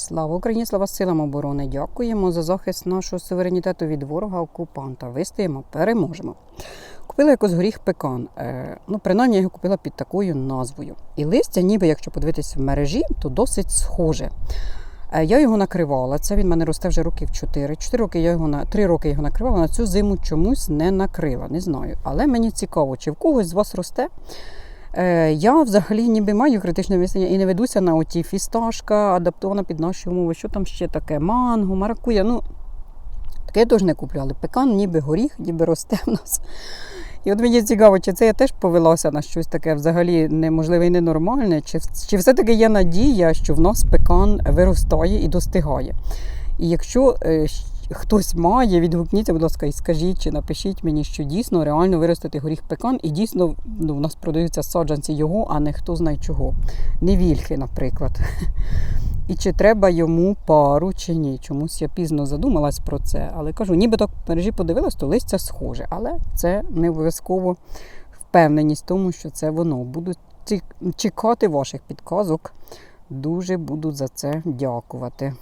Слава Україні, слава силам оборони! Дякуємо за захист нашого суверенітету від ворога окупанта. Вистоїмо, переможемо. Купила якось горіх пекан. Е, ну, принаймні я його купила під такою назвою. І листя, ніби якщо подивитись в мережі, то досить схоже. Е, Я його накривала. Це він в мене росте вже років 4. 4 роки я його на 3 роки його накривала. На цю зиму чомусь не накрила. Не знаю. Але мені цікаво, чи в когось з вас росте. Е, Я взагалі ніби маю критичне мислення і не ведуся на оті фісташка, адаптована під наші умови. Що там ще таке? Манго, маракуя. Ну, таке я теж не куплю, але пекан ніби горіх, ніби росте в нас. І от мені цікаво, чи це я теж повелася на щось таке взагалі неможливе і ненормальне, чи, чи все-таки є надія, що в нас пекан виростає і достигає. І якщо е, хтось має, відгукніться, будь ласка, і скажіть чи напишіть мені, що дійсно реально виростити горіх пекан, і дійсно ну, в нас продаються саджанці його, а не хто знає чого. Не вільхи, наприклад. І чи треба йому пару, чи ні. Чомусь я пізно задумалась про це. Але кажу, ніби так в мережі подивилась, то листя схоже. Але це не обов'язково впевненість в тому, що це воно. Буду чекати ваших підказок. Дуже буду за це дякувати.